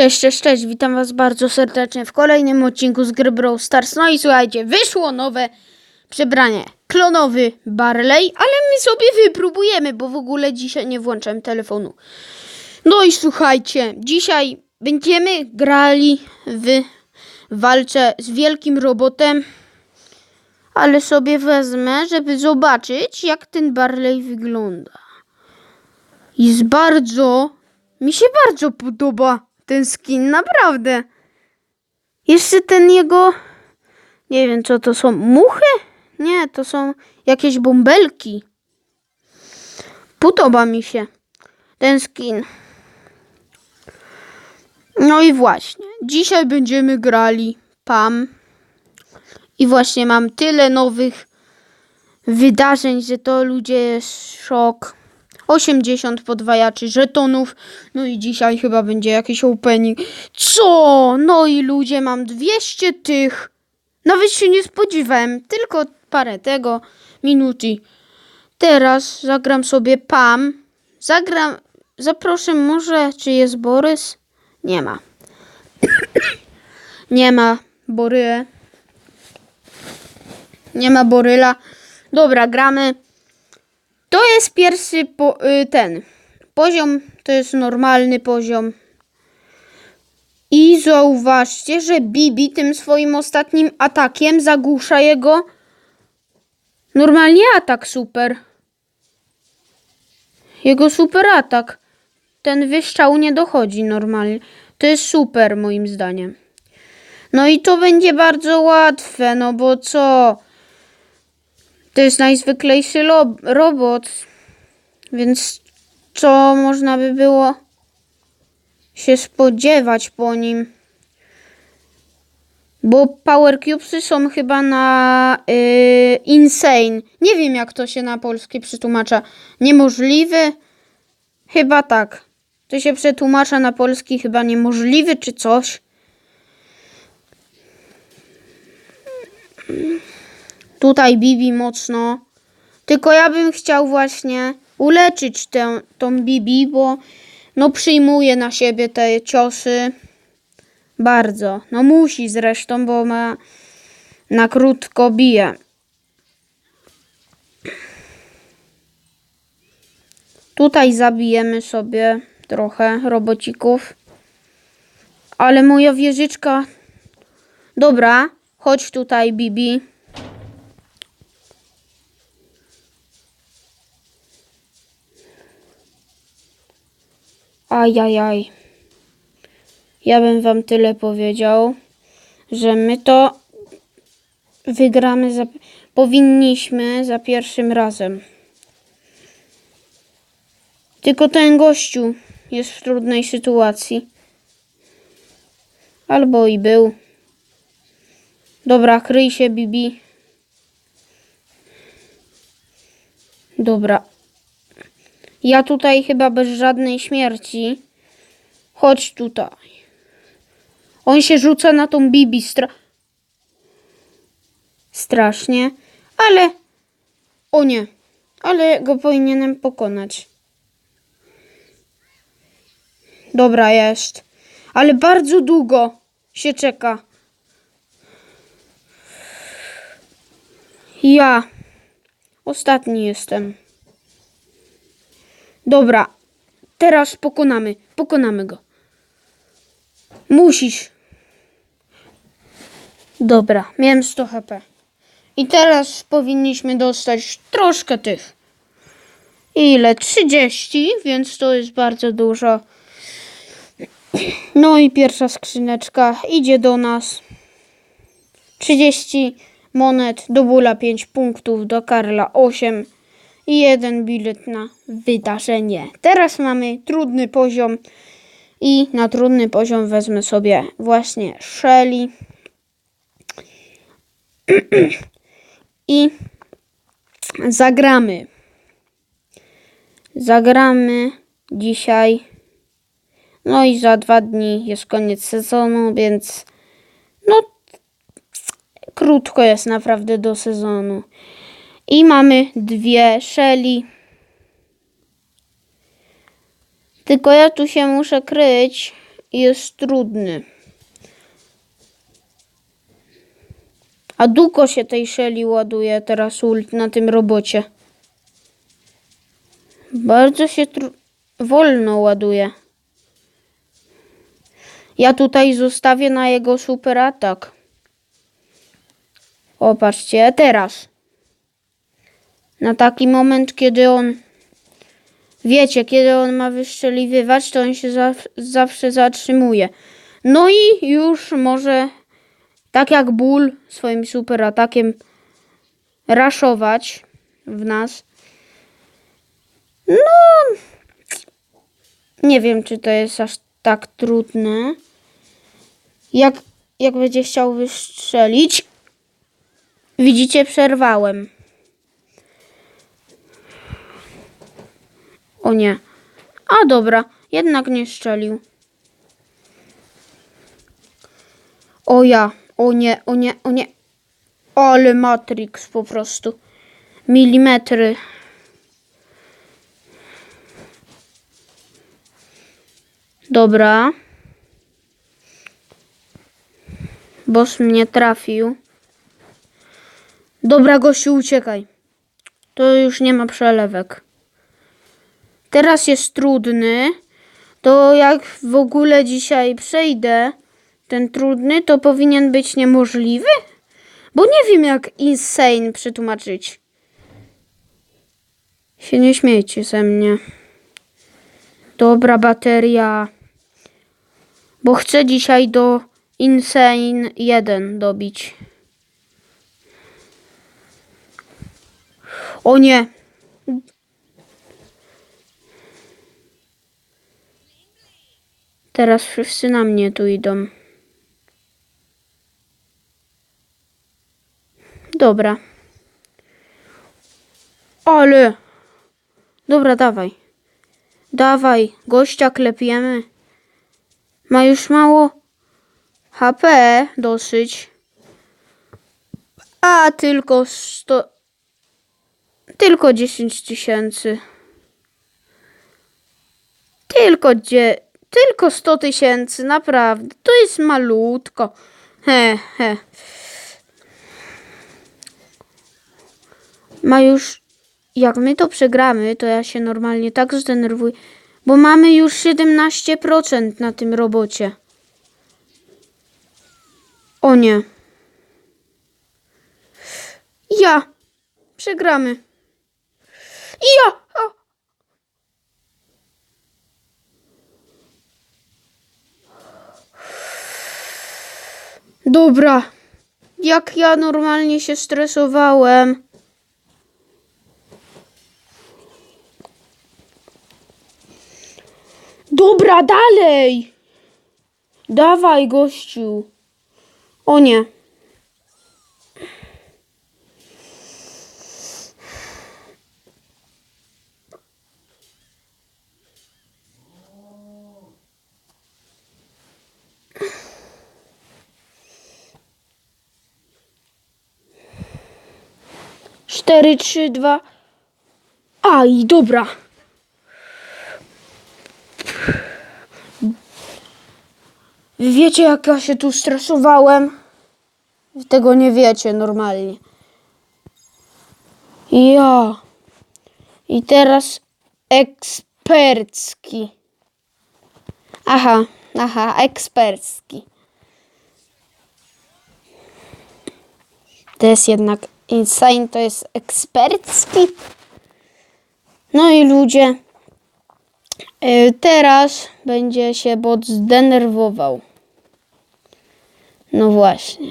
Cześć, cześć, cześć, witam was bardzo serdecznie w kolejnym odcinku z gry Brawl Stars. No i słuchajcie, wyszło nowe przebranie, klonowy Barley, ale my sobie wypróbujemy, bo w ogóle dzisiaj nie włączam telefonu. No i słuchajcie, dzisiaj będziemy grali w walce z wielkim robotem, ale sobie wezmę, żeby zobaczyć, jak ten Barley wygląda. Jest bardzo. Mi się bardzo podoba ten skin, naprawdę. Jeszcze ten jego. Nie wiem, co to są. Muchy? Nie, to są jakieś bąbelki. Podoba mi się ten skin. No i właśnie. Dzisiaj będziemy grali Pam. I właśnie mam tyle nowych wydarzeń, że to ludzie jest szok. 80 podwajaczy żetonów. No i dzisiaj chyba będzie jakiś opening. Co? No i ludzie, mam 200 tych. Nawet się nie spodziewałem. Tylko parę tego minut teraz zagram sobie Pam. Zagram. Zaproszę może, czy jest Borys? Nie ma. nie ma Bory. Nie ma Boryla. Dobra, gramy. To jest pierwszy po, y, ten poziom, to jest normalny poziom. I zauważcie, że Bibi tym swoim ostatnim atakiem zagłusza jego normalnie atak super. Jego super atak. Ten wyszczał nie dochodzi normalnie. To jest super moim zdaniem. No i to będzie bardzo łatwe, no bo co? To jest najzwyklejszy robot, więc co można by było się spodziewać po nim? Bo Power Cubesy są chyba na yy, Insane. Nie wiem jak to się na polskie przetłumacza. Niemożliwy? Chyba tak. To się przetłumacza na polski chyba niemożliwy czy coś. Tutaj Bibi mocno. Tylko ja bym chciał właśnie uleczyć tę, tą Bibi, bo no przyjmuje na siebie te ciosy. Bardzo. No musi zresztą, bo ma na krótko bije. Tutaj zabijemy sobie trochę robocików. Ale moja wieżyczka... Dobra, chodź tutaj Bibi. Ajajaj. Ja bym wam tyle powiedział, że my to wygramy za... Powinniśmy za pierwszym razem. Tylko ten gościu jest w trudnej sytuacji. Albo i był. Dobra, kryj się, Bibi. Dobra, ja tutaj chyba bez żadnej śmierci. Chodź tutaj. On się rzuca na tą Bibi stra... strasznie, ale... O nie, ale go powinienem pokonać. Dobra, jest. Ale bardzo długo się czeka. Ja ostatni jestem. Dobra, teraz pokonamy, pokonamy go. Musisz. Dobra, miałem 100 HP. I teraz powinniśmy dostać troszkę tych. Ile? 30, więc to jest bardzo dużo. No i pierwsza skrzyneczka idzie do nas. 30 monet, do Bula 5 punktów, do Karla 8 i jeden bilet na wydarzenie. Teraz mamy trudny poziom i na trudny poziom wezmę sobie właśnie Shelly. I zagramy. Zagramy dzisiaj. No i za dwa dni jest koniec sezonu, więc no krótko jest naprawdę do sezonu. I mamy dwie Shelly. Tylko ja tu się muszę kryć, jest trudny. A długo się tej szeli ładuje teraz na tym robocie. Bardzo się wolno ładuje. Ja tutaj zostawię na jego super atak. O, patrzcie, teraz. Na taki moment, kiedy on. Wiecie, kiedy on ma wyszczeliwywać, to on się zaw- zawsze zatrzymuje. No i już może, tak jak ból, swoim super atakiem raszować w nas. No, nie wiem, czy to jest aż tak trudne. Jak, jak będzie chciał wystrzelić, widzicie, przerwałem. O nie. A dobra, jednak nie strzelił. O ja, o nie, o nie, o nie. Ale Matrix po prostu. Milimetry. Dobra. Boss mnie trafił. Dobra, gościu, uciekaj. To już nie ma przelewek. Teraz jest trudny. To jak w ogóle dzisiaj przejdę ten trudny, to powinien być niemożliwy? Bo nie wiem, jak insane przetłumaczyć. Się nie śmiejcie ze mnie. Dobra bateria. Bo chcę dzisiaj do Insane 1 dobić. O nie. Teraz wszyscy na mnie tu idą. Dobra. Ale. Dobra, dawaj. Dawaj, gościa klepiemy. Ma już mało HP dosyć. A tylko 100. Tylko 10 tysięcy. Tylko dzie... Tylko 100 tysięcy, naprawdę. To jest malutko. He, he. Ma już... Jak my to przegramy, to ja się normalnie tak zdenerwuję. Bo mamy już 17% na tym robocie. O nie. Ja. Przegramy. Ja. O. Dobra. Jak ja normalnie się stresowałem. Dobra, dalej. Dawaj, gościu. O nie. Cztery, trzy, dwa. Aj, dobra. Wiecie, jak ja się tu stresowałem? Tego nie wiecie normalnie. Ja. I teraz ekspercki. Aha, aha, ekspercki. To jest jednak insane, to jest ekspercki. No i ludzie, y, teraz będzie się bot zdenerwował. No właśnie.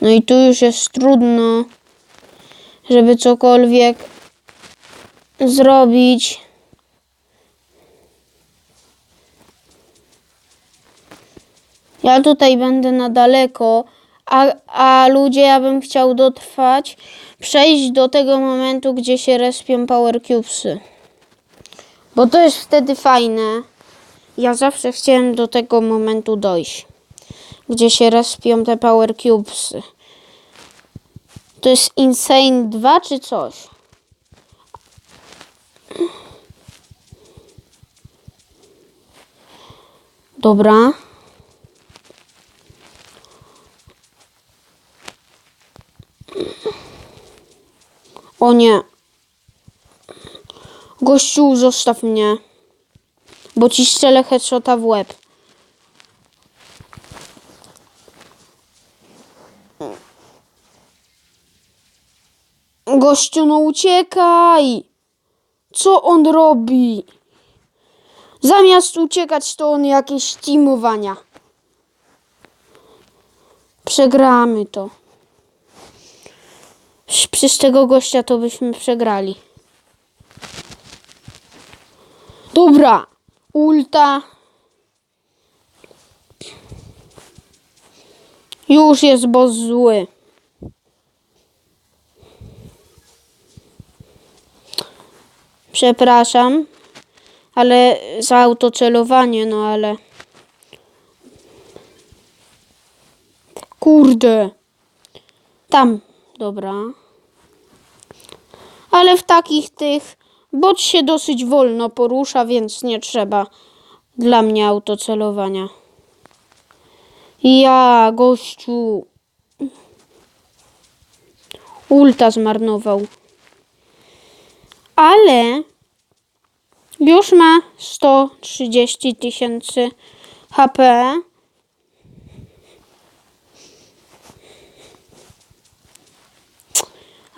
No i tu już jest trudno, żeby cokolwiek zrobić. Ja tutaj będę na daleko, a, a ludzie, ja bym chciał dotrwać, przejść do tego momentu, gdzie się respią Power Cubesy. Bo to jest wtedy fajne. Ja zawsze chciałem do tego momentu dojść, gdzie się respią te Power Cubesy. To jest Insane 2 czy coś? Dobra. O nie. Gościu, zostaw mnie. Bo ci strzelę headshota w łeb. Gościu, no uciekaj! Co on robi? Zamiast uciekać, to on jakieś teamowania. Przegramy to. Przez tego gościa to byśmy przegrali. Dobra. Ulta. Już jest boss zły. Przepraszam, ale za autocelowanie, no ale. Kurde. Tam, dobra. Ale w takich tych bot się dosyć wolno porusza, więc nie trzeba dla mnie autocelowania. Ja, gościu. Ulta zmarnował. Ale już ma 130 tysięcy HP.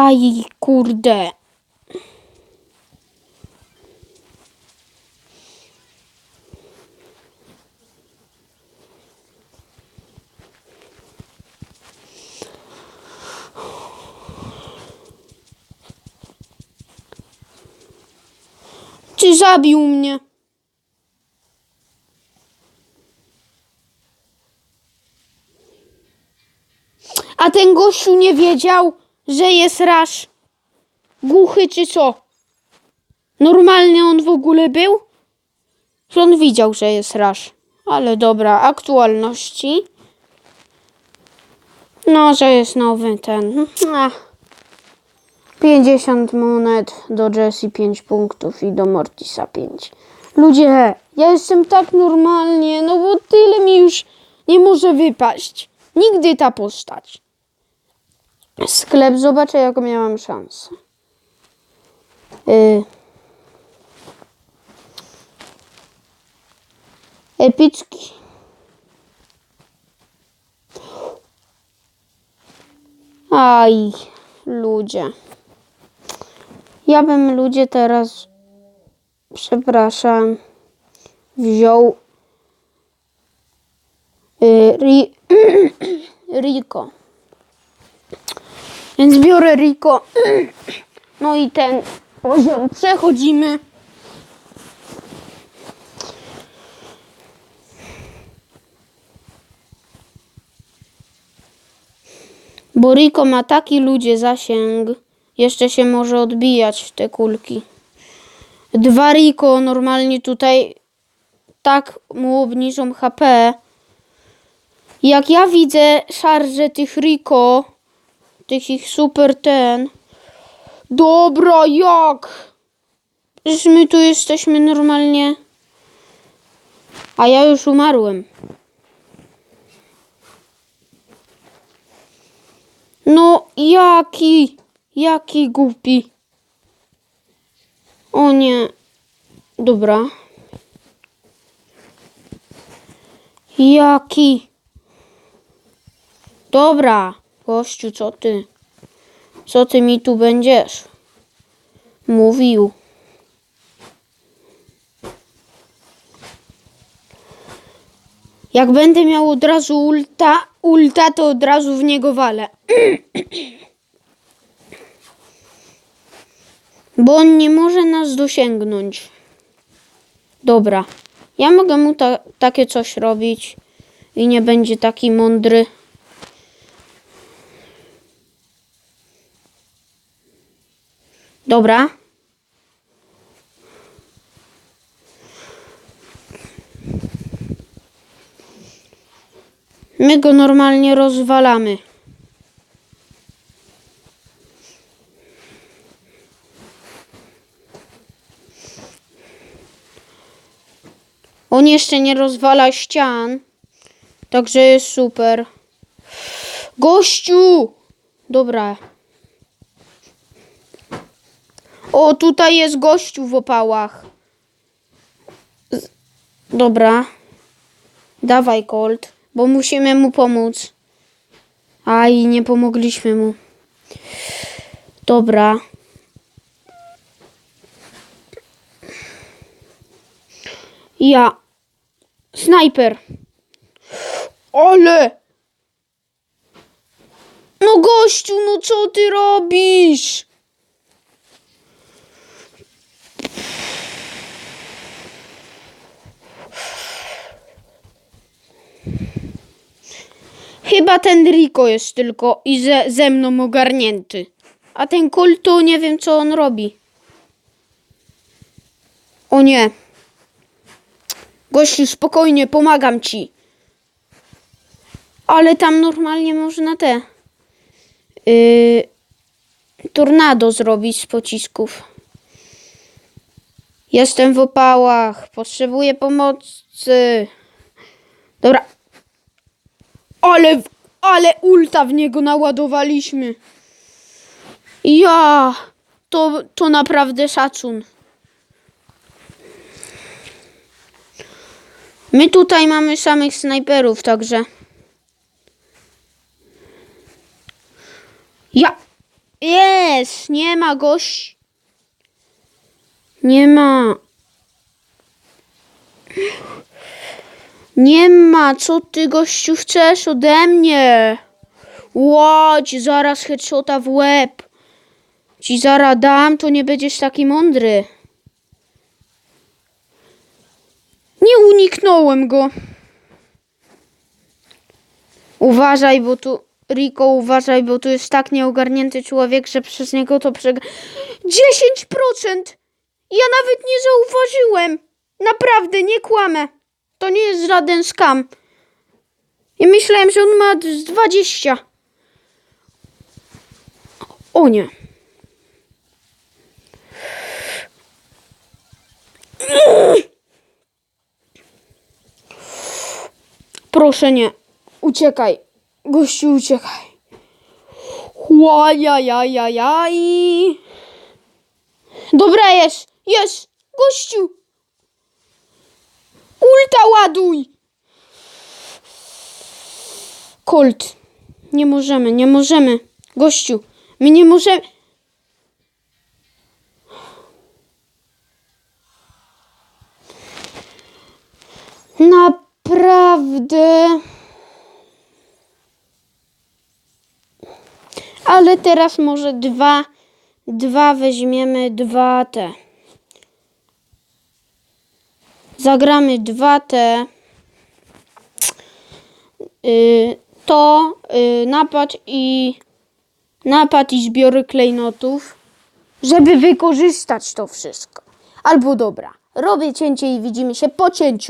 Aj, kurde. Czy zabił mnie? A ten gościu nie wiedział, że jest rasz głuchy czy co? Normalnie on w ogóle był? Że on widział, że jest rasz. Ale dobra, aktualności. No, że jest nowy ten. Ach. 50 monet, do Jessie 5 punktów i do Mortisa 5. Ludzie, ja jestem tak normalnie, no bo tyle mi już nie może wypaść. Nigdy ta postać. Sklep, zobaczę jaką miałam szansę. Y... Epicki. Aj, ludzie. Ja bym ludzie teraz, przepraszam, wziął y, ri, Rico. Więc biorę Rico. No i ten poziom przechodzimy. Bo Rico ma taki ludzie zasięg. Jeszcze się może odbijać te kulki. Dwa Rico normalnie tutaj tak mu obniżą HP. Jak ja widzę szarże tych Rico, tych ich super ten. Dobra, jak? Przecież my tu jesteśmy normalnie. A ja już umarłem. No, jaki, jaki głupi. O nie. Dobra. Jaki. Dobra, gościu, co ty? Co ty mi tu będziesz? Mówił. Jak będę miał od razu ulta, ulta to od razu w niego walę. Bo on nie może nas dosięgnąć. Dobra. Ja mogę mu ta, takie coś robić i nie będzie taki mądry. Dobra. My go normalnie rozwalamy. On jeszcze nie rozwala ścian. Także jest super. Gościu! Dobra. O, tutaj jest gościu w opałach. Dobra. Dawaj, Colt, bo musimy mu pomóc. Aj, nie pomogliśmy mu. Dobra. Ja. Snajper. Ale. No gościu, no co ty robisz? Chyba ten Rico jest tylko i ze, ze mną ogarnięty. A ten to nie wiem co on robi. O nie. Gościu, spokojnie, pomagam ci. Ale tam normalnie można te. Yy, tornado zrobić z pocisków. Jestem w opałach. Potrzebuję pomocy. Dobra. Ale, ale ulta w niego naładowaliśmy. Ja. To, to naprawdę szacun. My tutaj mamy samych snajperów, także. Ja. Jest! Nie ma gość. Nie ma. Nie ma. Co ty gościu chcesz ode mnie? Łodź, zaraz headshota w łeb. Ci zaraz dam, to nie będziesz taki mądry. Nie uniknąłem go. Uważaj, bo tu. Rico, uważaj, bo tu jest tak nieogarnięty człowiek, że przez niego to przeg... 10%! Ja nawet nie zauważyłem. Naprawdę, nie kłamę. To nie jest żaden skam. Ja myślałem, że on ma z 20. O nie. Proszę nie. Uciekaj. Gościu, uciekaj. Łajajajajaj. Dobra jest. Jest. Gościu. Ulta ładuj. Colt. Nie możemy, nie możemy. Gościu. My nie możemy. Naprawdę. Ale teraz może dwa, dwa weźmiemy, dwa te. Zagramy dwa te. Y, to y, napad i napad i zbiory klejnotów, żeby wykorzystać to wszystko. Albo dobra, robię cięcie i widzimy się po cięciu.